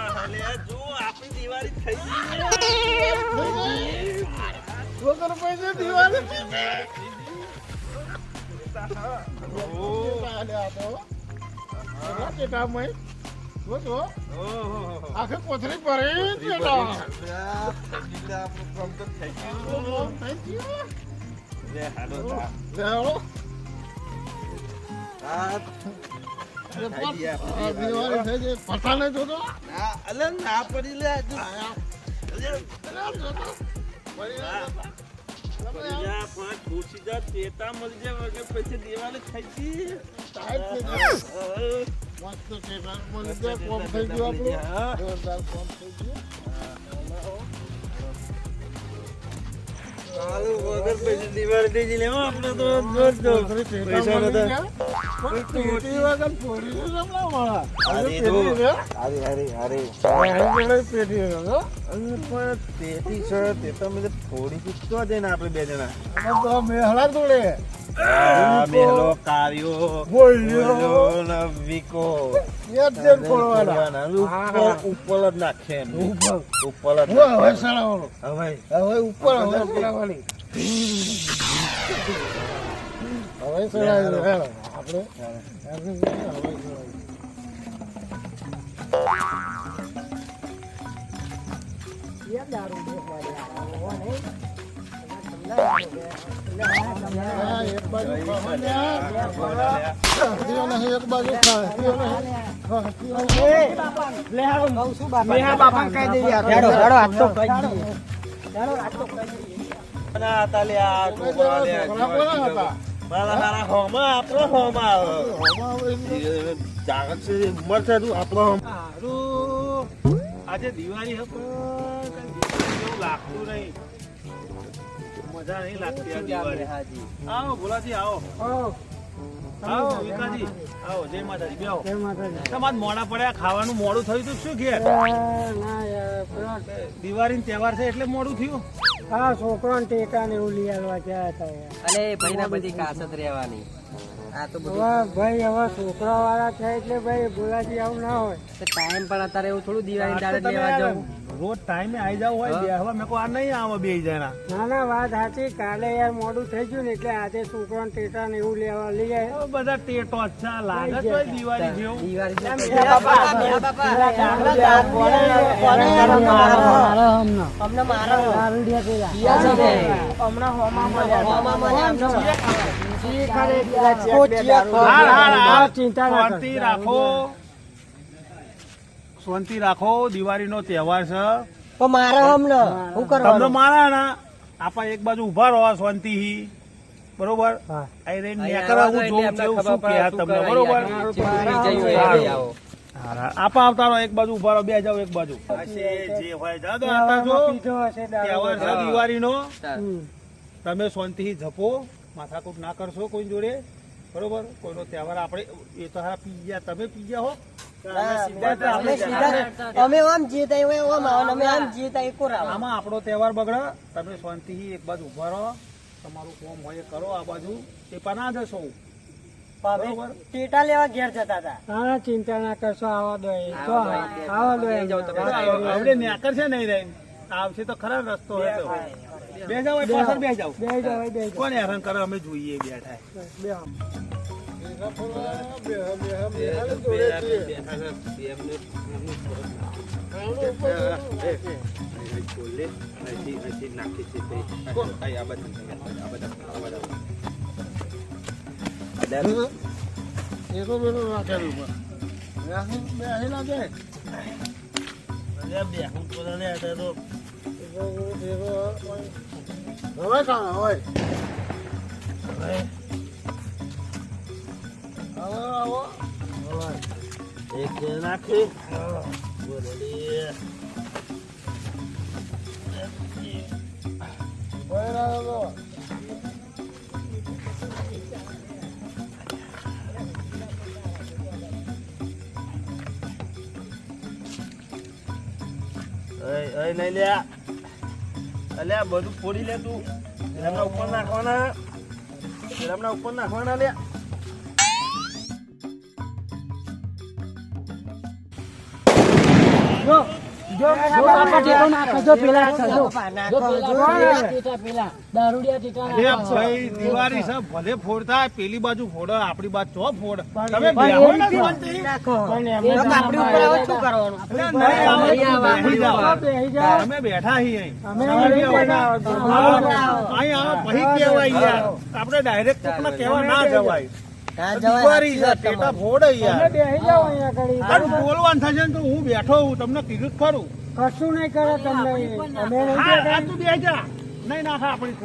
આપણી દિવાળી થઈ ગઈ. વગર પૈસે દિવાળી ઓહ, ઓહો. આખે કોથળી ભરી. પઠાને જોતો? અલે ના પડી લે પડી જા, ટેટા મળી જાય પછી દિવાળી થઈ મળી તો જોરજો. કોથળી પૈસા ટેટા નતા. મળી ગયા. પણ પેટી ફોડી તો જમણા મળે. અરે હવે જો. પેટી છે. અરે, અરે, અરે. અહીં જોડે પેટી છે, હો. અરે, પણ પેટી છે, તે તો થોડી કૂદતો જઈને આપણે બે જણા આમાં જોડે મેલો કાવ્યો બોલ્યો. બોલ્યો ને વિકો એક જેમ. ફોડવાના. ઉપર ઉપર જ નાખે એમ. ઉપર. ઉપર જ હવે. સળાવવાનો. હવે હવે ઉપર હવે સળાવવાની. હવે સળાવી દો, હેલો. આપણે હવે સળાવી. હા, એક બાજુ ખાવાના. એક બાજુ હોમાં આવે. આમાં હવે જાગત છે ઉંમર છે તું આજે દિવાળી લાગતું નહીં મજા નહીં લાગતી આ દિવાળી. આવો ભોલાજી આવો. આવો. વિકાજી. આવો જય માતાજી બેહો તમાર મોડા પડ્યા ખાવાનું મોડું થયું તો શું કે દિવાળી તહેવાર છે એટલે મોડું થયું? હા છોકરો ટેકા ને એવું લઈ આવવા ગયા હતા અરે ભાઈ ના બધી કાસત રહેવાની. આ તો બધું ભાઈ હવે છોકરા વાળા થાય એટલે ભાઈ બોલાજી આવું ના હોય ટાઈમ પણ અત્યારે એવું થોડું દિવાળી દાડે લેવા જવું રોજ ટાઈમે આવી જાવ હોય બેહવા મેં આ નહીં આવે બે જણા ના ના વાત સાચી કાલે યાર મોડું થઈ ગયું ને એટલે આજે છોકરા ટેટા ને એવું લેવા લઈ જાય બધા ટેટો જ છે લાગે છે દિવાળી જેવું શાંતિ રાખો. શાંતિ રાખો. દિવાળીનો તહેવાર છે. મારે હું. તમને મારા ના આપણે એક બાજુ ઊભા રહો શાંતિ બરોબર? આપા અવતારો એક બાજુ ઊભા રહો બે જાવ એક બાજુ. જે હોય જા દો આતા જો. પીધો હશે તહેવાર છે દારૂ. દિવાળીનો. હમ. તમે શાંતિ જપો. માથાકૂટ ના કરશો કોઈ જોડે બરોબર કોઈનો તહેવાર આપણે એ તો હા પી ગયા તમે પી ગયા હો અમે સીધા અમે આમ જીતા હોય આમ આવે અમે આમ જીતા એ કોરા આમાં આપણો તહેવાર બગડે તમે શાંતિ એક બાજુ ઊભા રહો તમારું કોમ હોય એ કરો આ બાજુ એ ના જશો બરોબર ટેટા લેવા ઘેર જતા હતા હા ચિંતા ના કરશો આવા દો. આવડે છે નહીં રહી આવશે તો ખરા રસ્તો હોય તો બે એ પાછળ બે જાઓ બે જાઓ, બે. કોને હેરાન કરે અમે જોઈએ બેઠા બે. રાખેલું. બેસી- બેસી લાગે. એકો- એકો હોય. હવે કાં હોય? આવો એક નાખી બોરડી. બહેરા તો અય અય લઈ લે અલ્યા બધું ફોડી લે તું. એમના ઉપર નાખવાના. એમના ઉપર નાખવાના લે. ભાઈ દિવાળી છે ભલે ફોડતા પેલી બાજુ ફોડો આપડી બાજુ ચો ફોડ. તમે. અમે બેઠા આપણે ડાયરેક્ટ કેવા ના જવાય. બોલવાનું થશે ને તો હું બેઠો હું તમને કીધું ખરું. કશું નહીં કરે તમને. નહીં નાખા આપણી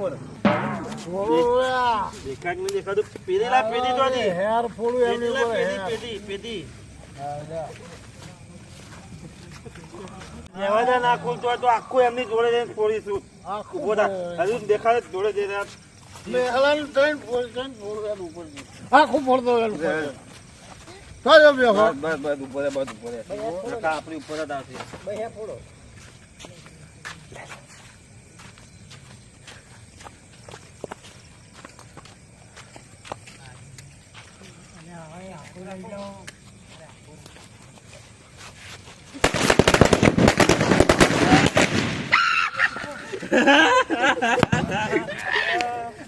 નાખું તો આખું એમની જોડે જઈને ફોડીશું. આખું ઊભો હજુ દેખાડે જ જોડે જઈને. ઉપર આખું ફોડ દો એનું ઉપર બસ બસ બસ ઉપર હે, બસ ઉપર આપણી ઉપર જ આવશે આ Ha ha ha આ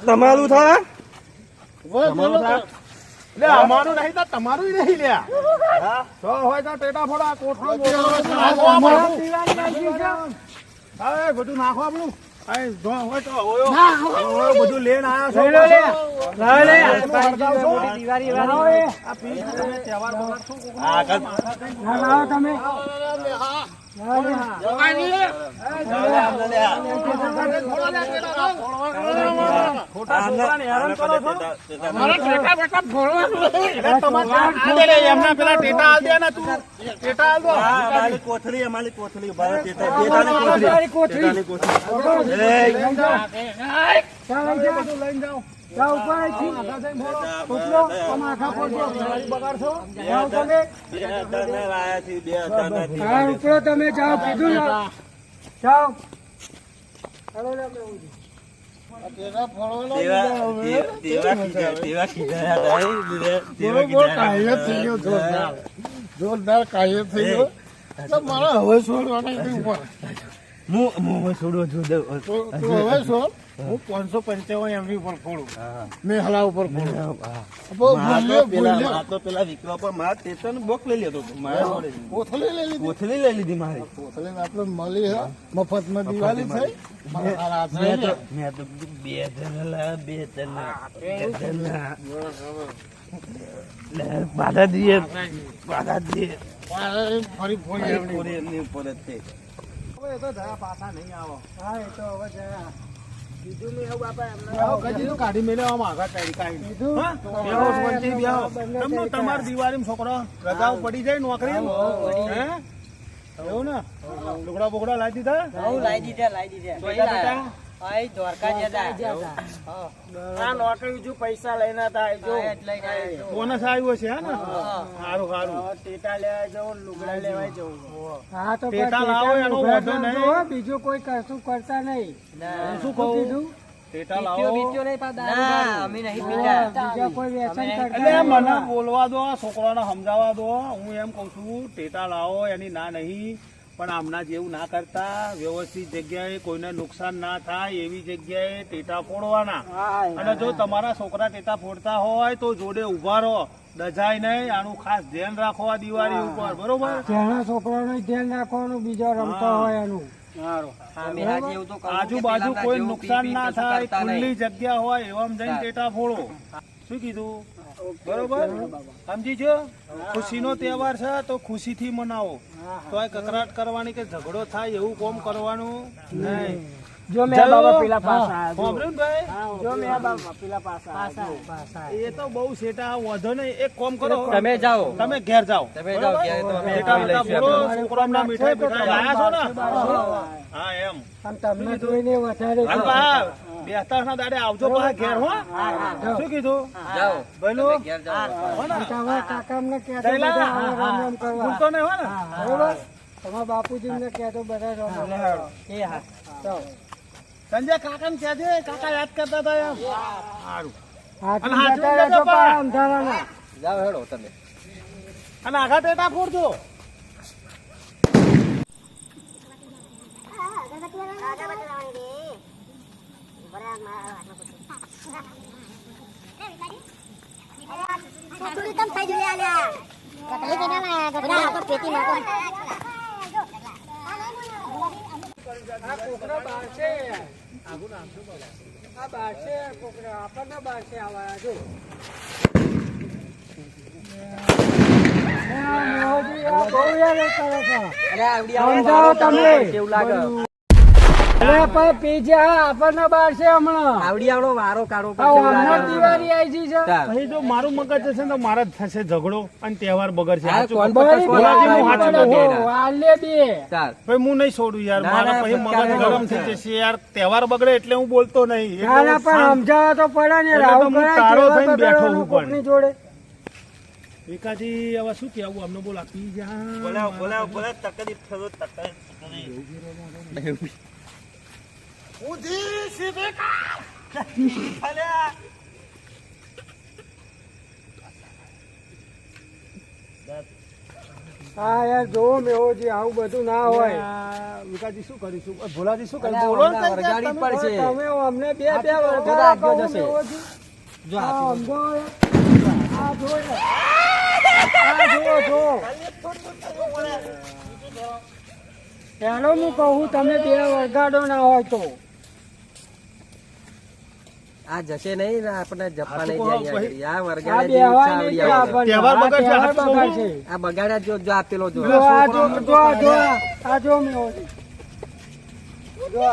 તમારા તમારું લે અમારું નહીં તો તમારું નહીં લે તો હોય તો ટેટા ફોડા કોઠો. હવે બધું નાખો આપણું બધું લઈને આવ્યા છો તમે કોથળી અમારી કોથળી કોથળી. કોથળી લઈને જાઓ. ઉપર આખા બગાડશો? તમે. ઉપરો જાઓ. કીધું જાઓ. જોરદાર. કાયમ થઈ ગયો મારા હવે છોડવાના હું હવે છોડો છું હવે છોડ. હું પાંચસો પંચાવન એમની ઉપર ફોડું મેં હલા ઉપર ફોડું તો પેલા વિક્રમ પર મારા ટેશન બોક લઈ લેતો કોથળી લઈ લીધી? કોથળી લઈ લીધી મારી. કોથળી આપણે મળી મફતમાં દિવાળી થઈ. તો બે જણા બે જણા બાધા દઈએ બાધા દઈએ ફરી ફોડી એમની ઉપર. જ છે. હા એ તો હવે જયા. કાઢી મેળવવામાં આગળ કાઢી કાઢી કીધું? હા? બેહો શાંતિ બેહો. તમને તમારી દિવાળી છોકરો રજાઓ પડી જાય નોકરી એવું ને? લુગડા બોગડા લાવી દીધા? લાવી દીધા લાવી દીધા. એ દ્વારકા જતા. આ નોકરી જો પૈસા લઈને હતા જો. બોનસ આવ્યો છે હે ને? સારું સારું. ટેટા લેવા જવું લુગડા લેવા જવું. હા. તો ટેટા લાવો એનો વાંધો નહીં. બીજું કોઈ કશું કરતા નહીં. ના. શું કહું? કીધું ટેટા લાવો. બીત્યો નહીં પા દારૂ બારૂ. અમે નહીં બીજા કોઈ વ્યસન કરતા મને બોલવા દો છોકરાને સમજાવવા દો. હું એમ કઉ છું ટેટા લાવો એની ના નહીં. પણ આમના જેવું ના કરતા વ્યવસ્થિત જગ્યાએ કોઈને નુકસાન ના થાય એવી જગ્યાએ ટેટા ફોડવાના. અને જો તમારા છોકરા ટેટા ફોડતા હોય તો જોડે ઊભા રહો. દજાય નહીં આનું ખાસ ધ્યાન રાખો આ દિવાળી ઉપર બરોબર? ત્યાંના છોકરાનું ધ્યાન રાખવાનું બીજા રમતા હોય એનું. આજુબાજુ કોઈ નુકસાન ના થાય ખુલ્લી જગ્યા હોય એવા જઈને ટેટા ફોડો. શું કીધું? બરોબર? સમજી ખુશીનો તહેવાર છે તો ખુશીથી મનાવો. તો આ કકરાટ કરવાની કે ઝઘડો થાય એવું કોમ કરવાનું નહીં. જો મેં બાબા પેલા પાસ ભાઈ? જો મેં બાબા પેલા પાસ એ તો બહુ સેટા વધો નહીં. એક કોમ કરો. તમે જાઓ. તમે ઘેર જાઓ. તમે જાઓ ઘેર તો અમે ટેટા જોઈ બેટા લઈશું. મીઠાઈ બીઠાઈ લાયા છો ને? હા એમ. તમને જોઈને વધારે બેસતા ના દાડે આવજો પાછા ઘેર હો શું કીધું ને? તમારા હો ને બરોબર તમારા બાપુજીને કહેતો બધા એ હા. સંજય કાકા ને કહેજે કાકા યાદ કરતા હતા એમ સારું. જાઓ હેડો તમે અને આઘા ટેટા ફોડજો થોડી કમ થઈ જુલે આલ્યા કટલી કેના લાયા ગધડા આખો પેટી નાખો આ કોકરા બહાર છે આ બહાર છે કોકરા આપણને બાર છે આવા જો આ આ બહુ યાર કરે છે. અરે આવડી સમજાવો તમે. કેવું લાગે અરે પણ પીજા આપણને બહાર છે હમણાં. આવડી આવડો વારો કાઢો હમણાં દિવાળી આવી છે. અહીં જો મારું મગજ હશે તો મારા થશે ઝઘડો અને તહેવાર બગડશે. ભાઈ હું નહીં છોડું યાર. મારા પછી મગજ ગરમ થઈ જશે યાર. તહેવાર બગડે એટલે હું બોલતો નહીં. એટલે ના ના પણ સમજાવવા તો પડે ને રાહુલ કેવા થઈને બેઠો હું પણ. જોડે. એકાદી હવે શું કેવું અમને બોલા પી જા હા યાર જોવો જે આવું બધું ના હોય વિકાસજી શું કરીશું ભોલાજી શું કરીશું બોલો વરગાડી પડશે. તમે અમને બે બે વરગાડા આગળ જશે. જો આ જો. આ જુઓ, જુઓ. ચાલો હું કહું તમે બે વરગાડો ના હોય તો આ જશે નહીં ને આપણે જપ્પા નહીં જાય આ વરગાડા છે આ બગાડ્યા જો જો આપેલો જો. જો આ જો જો જો આ. આ જો મેહોજી. જો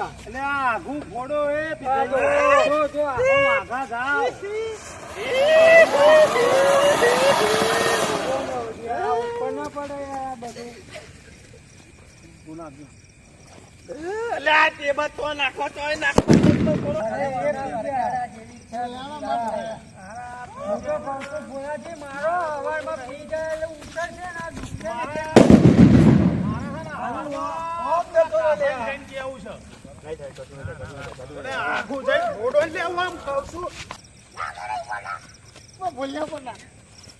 આ ટેબલ તો નાખો નાખો તો ભોલાજી, મારો હવારમાં પી જાય એટલે ઉતરશે ને આ દુખશે ને.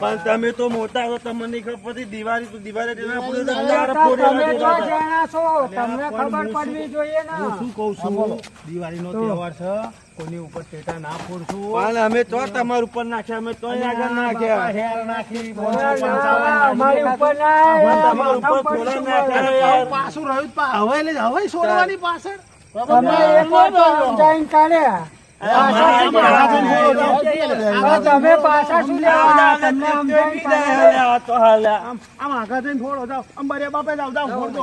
પણ તમે તો મોટા છો તમને ખબર પડતી દિવાળી તમને ખબર પડવી જોઈએ ને. હું શું કહું છું? દિવાળીનો તહેવાર છે કોની ઉપર ટેટા ના ફોડશું. પણ અમે તો તમારા ઉપર નાખ્યા અમે તો આગળ નાખ્યા. હેર નાખી અમારી ઉપર ના તમારા ઉપર પાછું રહ્યું હવે હવે છોડવાની પાછળ. તમે તો સમજાઈને કાઢ્યા તમે પાછા શું લેવા? તમને આમ આમ જઈને ફોડો જાઓ. આમ બાપે જાઓ જાઓ ફોડો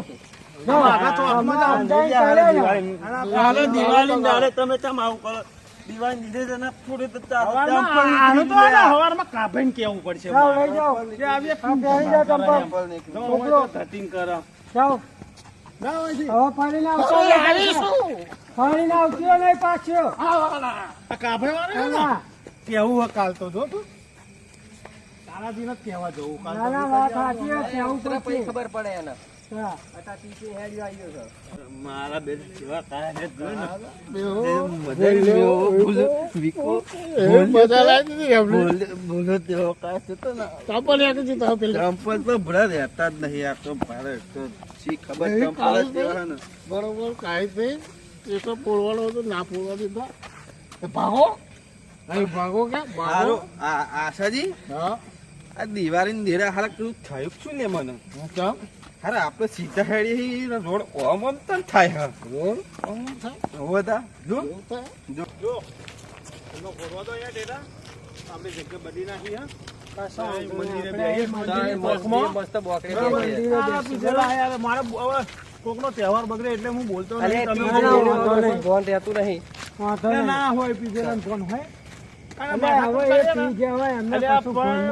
જો, સમજાઈને કાઢ્યા ને. હાલો દિવાળી દાડે તમે ચમ આવું કરો? દિવાળી દીધે તેને પૂરી હવારમાં ચંપલ આનું તો નીકળી આને હવારમાં કાપીને કેવું પડશે? આવીએ જાઓ. હવે ફરીને આવશો નહીં પાછો ને? હા. કેવું કાલ તો જો તું જવું કારણ ના કે ના વાત સાચી છે, કહેવું તને પછી ખબર પડે એને મારા બે જેવા કાયા ને? ના. ચંપલ જ હતા પેલા. ચંપલ તો ભરા રહેતા જ નહીં આ તો ભારે તો શી ખબર ચંપલ જ કાળું તેવા ને. બરોબર કાંઈ તે એ તો પોળવાનો હતો ના પોળવા દીધા. ભાગો? ભાગો કે? આ આશાજી? હા. આ દિવાળી દેરા હારા કેવું થયું શું ને મને? ચમ હારે આપણે સીધા હેડી રોડ ઓમ ઓમ તન થાય હા. રોડ ઓમ થાય? હોવે તા જો. જો જો. એનો ફોરવા દો યાર ડેટા આપણે જગ્યા બધી નાખી હા. તહેવાર બગડે એટલે હું બોલતો અરે નહીં. ફોન રહેતું અરે. ના હોય ફોન હોય?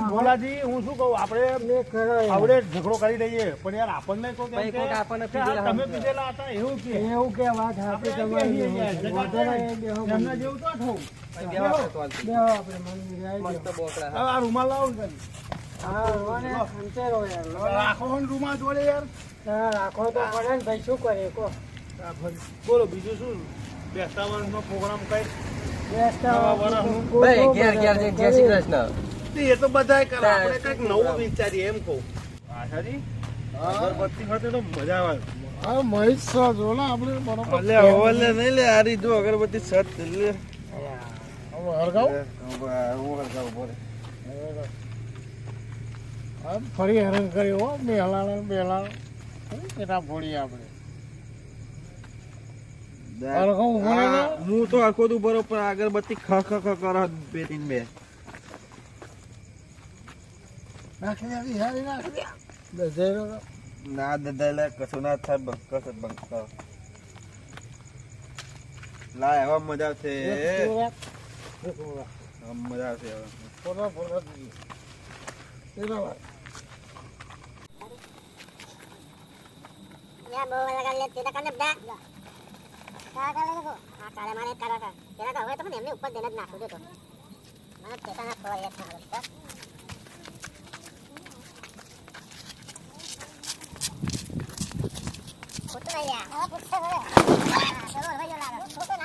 ભોલાજી હું શું કહું? આપણે એ કરો એ. આવડે ઝઘડો કરી દઈએ પણ યાર આપણને તમે પીધેલા હતા એવું કે. એવું વાત તમારી. એમના જેવું તો થવું. આપણે આપણે આ રૂમાલ લાવો. રાખો ને રૂમાલ જોડે યાર. રાખો તો પડે ને ભાઈ શું કરે કો બોલો બીજું શું? બેસતા વર્ષનો પ્રોગ્રામ કઈ? ભાઈ ઘેર ઘેર જય શ્રી કૃષ્ણ. એ તો બધાય કરે આપણે કંઈક નવું વિચારીએ એમ કહું. આશાજી અગરબત્તી સાથે તો મજા આવે. હા મહેશ શાહ જો ને આપણે બરોબર લે નહીં લે આરી જો અગરબત્તી સત લે. હવે હરગાવ હું હરગાવ બોલે. ફરી હેરાન કર્યો હો બેલાણ બેલાણ કેટલા ભોળી આપણે હરગાવ ઊભો રહે ને. આ, હું તો આખો તું બરોબર અગરબત્તી ખ ખ ખ કરો બે ત્રણ બે દે દે. ના દાદા કશું ના થાય બંધ કર લા એવા મજા આવશે મજા આવશે ફોટા ફોટા દીધી. એના વાત. Ya, bawa lagi lihat tidak kan dah. Ah, ya. Oh, putra boleh. Ah, terus apa jalan? Putra nak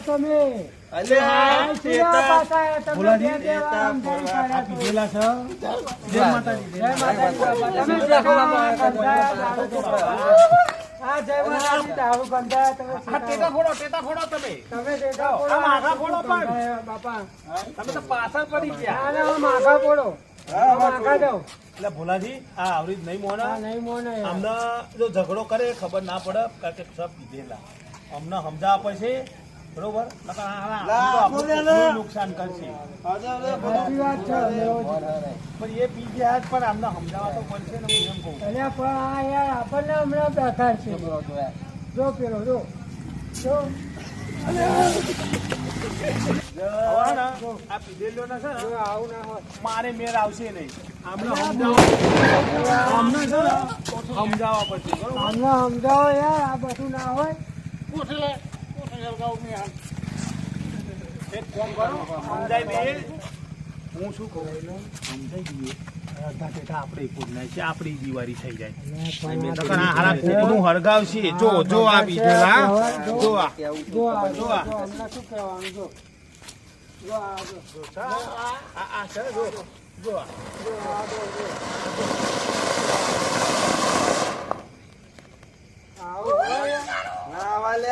તો પાછા પડી ગયા. ના, ફોડો. ભોલાજી આ આવરી જ નહીં મોના. નહીં મોને. અમને જો ઝઘડો કરે ખબર ના પડે કારણ કે સબ પીધેલા અમને સમજાવવા પડશે બરોબર નુકસાન કરશે. પણ એ બીજે હાથ પણ આમને સમજાવવા તો પડશે ને હું એમ કહું પણ આ યાર આપણને હમણાં બેકાર છે જો પેલો જો જો મારે મેર આવશે નહીં સમજાવવા પડશે સમજાવો યાર આ બધું ના હોય હું શું કહું સમજાઈ દઈએ અડધા ટેટા આપણે નાખીએ આપણી દિવાળી થઈ જાય હળગાવશે જો જો આ બીજેલા જો આ જો આ જો જો આ. શું કહેવાનું જો જો આ જો આ આ છે જો જો આ. આવું હોય. ના વાલે આનું તો હરખે હરગી હરગી એ, એ, એ, સમજો યાર જપો જપો જપી જાઓ તમે અરે આ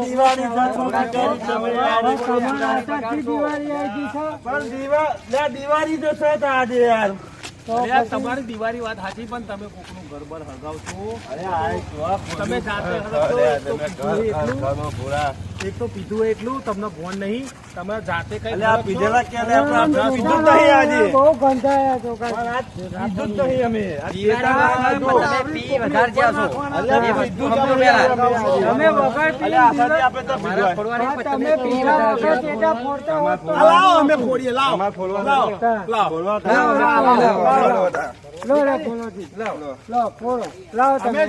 દિવાળી જતું કરી તમે. હવે તમારા દિવાળી આવી ગઈ છે. પણ દિવા લે દિવાળી તો છે આજે યાર. તો અરે આ પછી? તમારી દિવાળી વાત સાચી પણ તમે કોકનું ગરબર હળગાવશો છો તમે જાતે એક તો પીધું એટલું તમને ભોન નહીં તમે જાતે કઈ અલે આ પીધેલા કે લે આપણે આપણે પીધું નહીં આજે. બહુ ગંધાયા છો પીધું જ નહીં અમે. તમે વગર પી અલે આ સાથે આપણે તો પીધું હોય. તમે પીધા વગર ટેટા ફોડતા લાવો અમે ફોડીએ લાવો લાવો. લાવો. થાય. લો રે ફોડોથી. લો ફોડો લાવો તમે.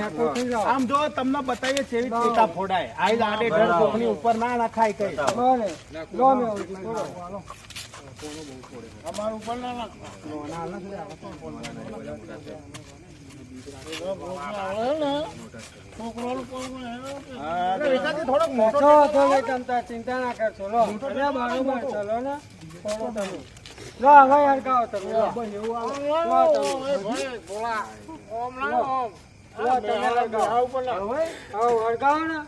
આમ જો તમને બતાવીએ કેવી ટેટા ફોડાય આઈ લાડે ઢળ કોકની ઉપર ના નખાય કઈ બોલે. લો મે ઓળખી, ફોડો. અમાર ઉપર ના નખાય થોડોક મોટો છો છો એ તમતાર ચિંતા ના કરશો લો ચલો ને લો ને હવે હરકાવો તમે હરકાવો ને.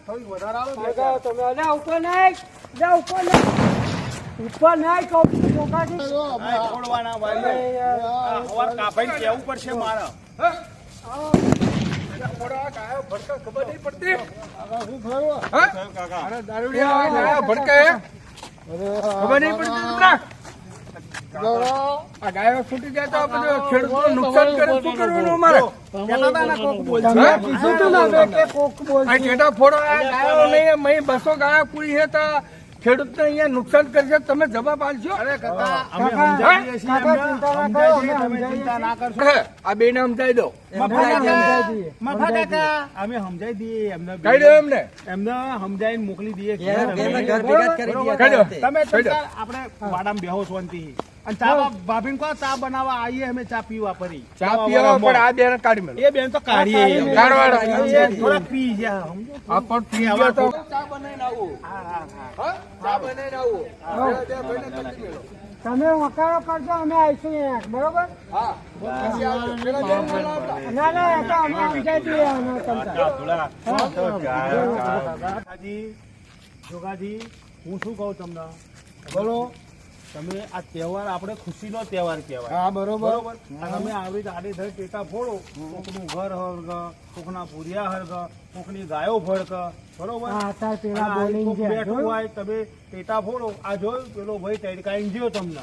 અલે ઉપર કાપાઈને કેવું પડશે મારે? ખબર નહીં પડતી. તમને? આ ગાયો છૂટી જાય તો નુકસાન કરે શું કરવાનું અમારે? ને કોક બોલશે. તમે કીધું તું ને હવે કે કોક બોલશે. આ ટેટા ફોડો આ ગાયો નહીં મહી બસો ગાયો પૂરી છે તો ખેડૂતને અહીંયા નુકસાન કરશે તમે જવાબ આપજો. અમે કાકા, સમજાવીએ છીએ કાકા, એમને. ચિંતા ના કરો, સમજાવીએ, અમે તમે ચિંતા ના કરશો. આ બે ને સમજાઈ દો અમે દઈએ એમને કહી એમને. એમને મોકલી દઈએ. તમે આપણે વાડામાં બેહો શાંતિ ચા ભાભીને કહો ચા બનાવવા આવીએ અમે ચા પીવા ફરી ચા પીવા પણ આ બે કાઢી મેળો એ બેન તો કાઢીએ. થોડા પી ગયા આ પણ પી ગયો તો. તમે વકારો કરજો અમે આવીશું બરોબર? ના ના એ તો અમે સમજાઈ દઈએ જોગાજી, હું શું કહું તમને? બોલો. તમે આ તહેવાર આપણે ખુશીનો તહેવાર કહેવાય. હા બરોબર. બરોબર? તમે આવી આડે ધડ ટેટા ફોડો કોકનું ઘર હળગ કોકના પૂરિયા હળગ કોકની ગાયો ભડક બરોબર? હા તાર પેલા બોલિંગ કોક છે. બેઠું હોય તમે ટેટા ફોડો. આ જોયું પેલો ભાઈ તડકાઈ. ગયા. તમને.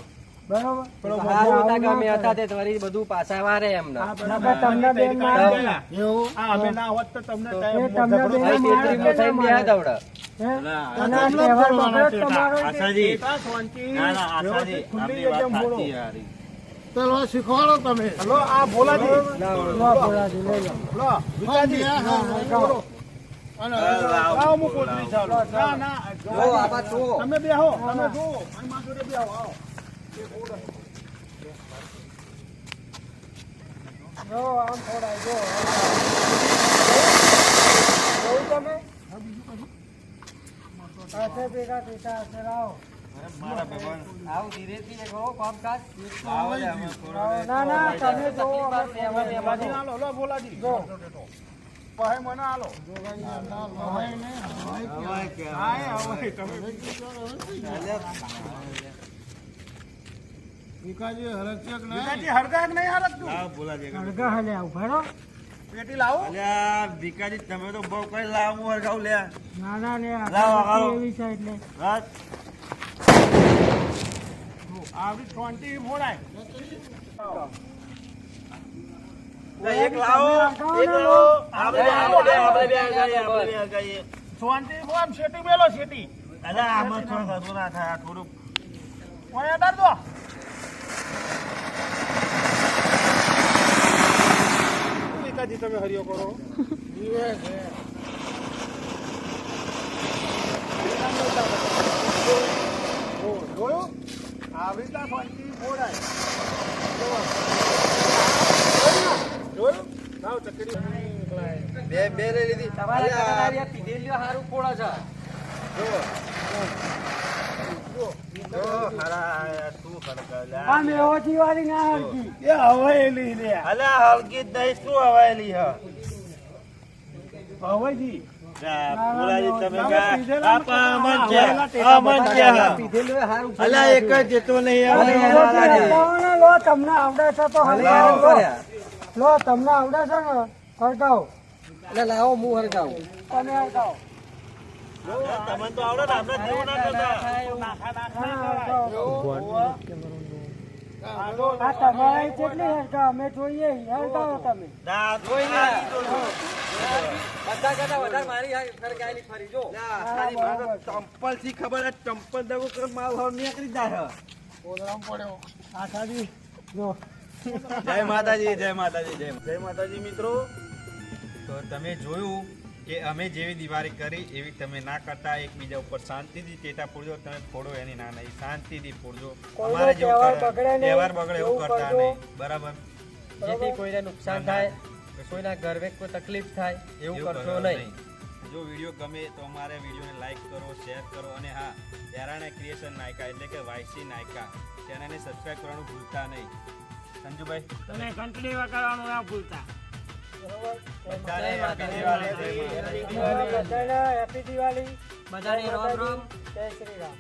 જ શીખવાડો તમે. આ બોલાજી જો. તમે બેહો તમે જુઓ. અને મારા બેહો આવો. જો, આમ થોડા, જો. તમે? સાથે ભેગા થતા હશે, લાવો. આવું ધીરેથી એ કરો કામકાજ. ના, ના, તમે અમે ભોલાજી ના લો જો. પાસે મને આલો હા એ હવે તમે વિકાજી હરકચક નહીં. વિકાજી હરગાગ નહીં લાવ બોલા દે હળગા હાલે આવું, ભરો. પેટી લાવો. અલ્યા ભીખાજી તમે તો બહુ કઈ લાવો હું લે ના, ના, ને લાવ આવો એવી છે એટલે. રાત આવી ટ્વેન્ટી મોડાય. એક લાવો. એક લાવો. આપણે આપણે આપણે આપણે. ટ્વેન્ટી આમ શેટી મેલો શેટી. અલ્યા આમાં થોડું ના થાય થોડું ઓય અડાડ દો? વિકાજી તમે હરિયો કરો. જોયું આવી રીતના ફંટી ફોડાય જોયું લાવ ચકરી બે બે લઈ લીધી. તમારે પીધેલી હારું ફોડા છે? જો હારા તું ખડકા આ મેવો જીવારી ના હલકી એ હવાયેલી લે. અલે હલકી જ નહીં શું હવાયેલી હ? હવાજી. તમને આવડે છે તો લો તમને આવડે છે ને હરગાવો એટલે લાવો હું હરગાવું તમે હરગાવો તમને તો આવડે ને આપણે જેવું ના કરતા આ તમારે અમે જોઈએ હરગાવો તમે. ના કોઈ ના બધા કરતા વધારે મારી હરગાયેલી ફરી જો. ચંપલથી ખબર ચંપલ દગો કર માલ નીકળી જાય પડ્યો આખાજી જો. જય માતાજી જય માતાજી જય જય માતાજી મિત્રો. તો તમે જોયું કે અમે જેવી દિવાળી કરી એવી તમે ના કરતા એકબીજા ઉપર શાંતિથી ટેટા પૂરજો તમે ફોડો એની ના નહીં શાંતિથી પૂરજો. અમારે જેવો તહેવાર બગડે એવું કરતા નહીં. બરાબર? જેથી કોઈને નુકસાન થાય કોઈના ઘરે કોઈ તકલીફ થાય એવું કરશો નહીં. જો વીડિયો ગમે તો અમારે વિડીયોને લાઈક કરો શેર કરો અને હા ત્યારે ક્રિએશન નાયકા એટલે કે વાયસી નાયકા ચેનલને સબસ્ક્રાઈબ કરવાનું ભૂલતા નહીં. સંજુભાઈ તમે કન્ટિન્યુ કરવાનું ના ભૂલતા. બધાને હેપી દિવાળી બધાને રોમ રોમ જય શ્રી રામ.